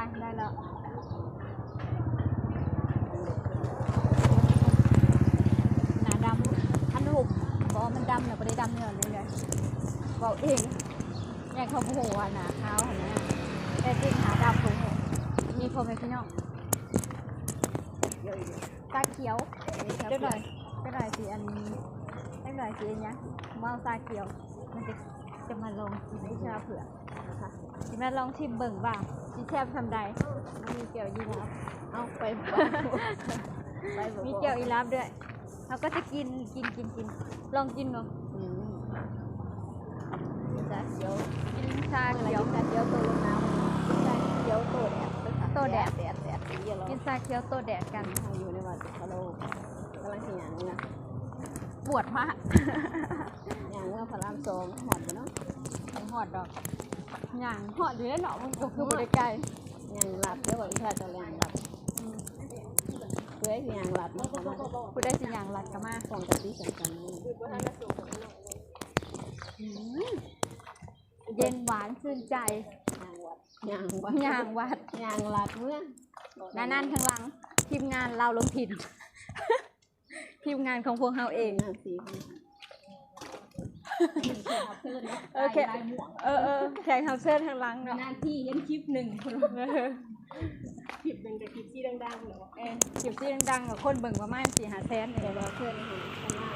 ได้แล้วหนาดำอันหุบบอกมันดำแต่ไม่ได้ดำเนื้อเลยเลยบอกเองอย่างเขาโมโหว่าหนาขาวเห็นไหมแต่จริงหนาดำตรงหัวมีพอไหมพี่น้องตาเขียวเจ้าหน่อยเจ้าหน่อยสีอันนี้เจ้าหน่อยสีอันเนี้ยเมาตาเขียวมันจะ จะมาลองกินวิชาเผือกนะคะจะมาลองชิมเบิ่งว่าสิแซ่บทำใดมันมีเกี่ยวยีราฟเอาไปไปมีเกี่ยวอีราฟด้วยเราก็จะกินกินกินกินลองกินเนาะอืมจะเขียวกินชาอะไรเขียวจะเขียวตัวลงน้ำจะเขียวตัวแดดตัวแดดแดดแดดสีเรากินชาเขียวตัวแดดกันอยู่ในวัดพะโลกำลังสิหยังนะปวดมากหยังว่าพระรามสองหอดบ่เนาะไม่ หอดดอกหย่างหอดอยู่แล้วเนาะมันก็คือบ่ได้ไกลหยังหลับเด้อว่าอีพาจะแรงหลับอืมเพื่อให้หยังหลับเนาะประมาณผู้ได้สิหย่างหลัดก็มาสองกับที่สำคัญนี่อืมเย็นหวานชื่นใจหยังวัดหยังวัดหย่างวัดหยังหลับเมื่อนานั่นข้างหลังทีมงานเราลงถิ่นทีมงานของพวกเราเองหยังสี โอเคเออเออแข่งทำเสื้อทางหลังเนาะหน้าที่เห็นคลิปหนึ่งคลิปหนึ่งกับคลิปที่ดังๆเนาะเออคลิปที่ดังๆกับคนเบิ่งประมาณสี่หาแสนเนี่ยเดี๋ยวรอเพื่อนเห็นข้างหน้า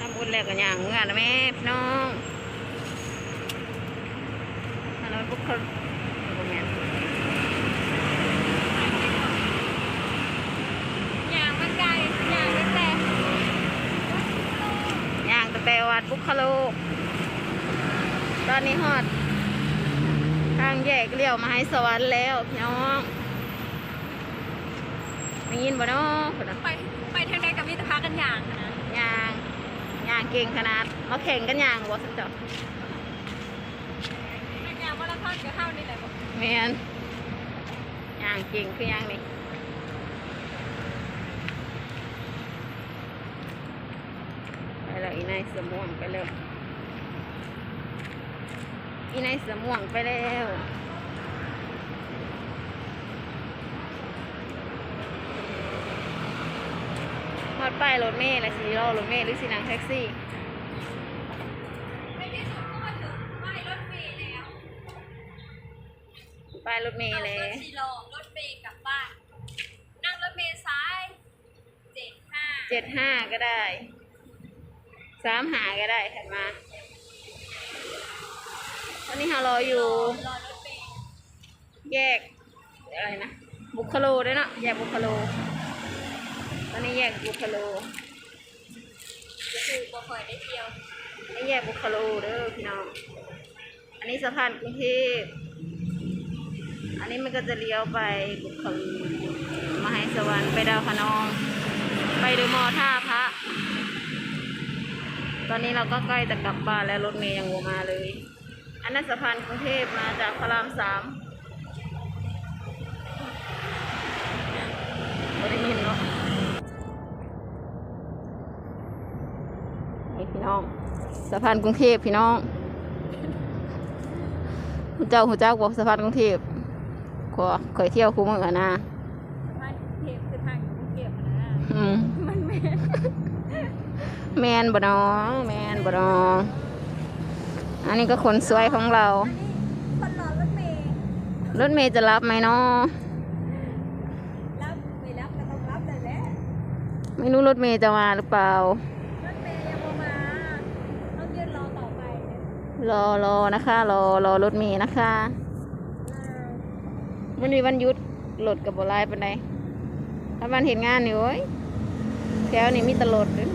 ทำบุญแล้วก็อย่างเมื่อนะแม่พี่น้องฮัลโหลบุคคลบุแม่น อย่างมันไกลอย่างมันแต่ ย่างตั้งแต่ วัดบุคโลตอนนี้ฮอด ทางแยกเลี้ยวมาให้สวรรค์แล้วพี่น้องได้ยินบ่เนาะพุ่นน่ะไปไปทางใดกับมิตรภากันอย่างนะย่างย่างเก่งขนาด มาแข่งกันย่างบ่สักจอกอย่างมาราธอนกับเข้านี่แหละบอกแม่นย่างเก่งคือย่างนี่ไปแล้วอีนายเสือม่วงไปแล้วอีนายเสือม่วงไปแล้วหมดป้ายรถเมล์และสีล้อรถเมล์หรือสีนังแท็กซี่ในที่สุดก็มาถึงป้ายรถเมล์แล้วป้ายรถเมล์รเลยถสีลองรถเมล์กลับบ้าน นั่งรถเมล์ซ้ายเจ็ดห้าเจ็ดห้าก็ได้ สามหาก็ได้ถัดมาตอนนี้เรารออยู่รอรถเมล์แยกอะไรนะ บุคโลด้วยเนาะแยกบุคโล ตอนนี้แยกบุคโลก็คือบ่ค่อยได้เที่ยวนี่แยกบุคโลเด้อพี่น้อง อันนี้สะพานกรุงเทพ อันนี้มันก็จะเลี้ยวไปบุคโลมาให้สวรรค์ไปดาวพะนอง ไปดูมอท่าพระ ตอนนี้เราก็ใกล้จะกลับบ้านแล้วรถเมย์ยังบ่มาเลย อันนั้นสะพานกรุงเทพมาจากพระรามสามไม่ได้ยินเนาะนี่พี่น้อง สะพานกรุงเทพพี่น้องหูเจ้าหูเจ้าบอกสะพานกรุงเทพขอเคยเที่ยวคุ้มือนะสะพานกรุงเทพคือทางกรุงเทพนะอืมมันแม่น แมนบ่น้องแมนบ่น้องอันนี้ก็คนสวยของเรา คนรอรถเมล์รถเมย์จะรับไหมเนาะรับไม่รับก็ต้องรับเลยแหละไม่รู้รถเมย์จะมาหรือเปล่า รถเมย์ยังบ่มาต้องยืนรอต่อไปนะรอรอนะคะรอรอรถเมย์นะคะมันมีวันหยุดรถกับบรายปันใดถ้ามันเห็นงานนี่โอ้ยแถวนี้มีแตลดเด้อ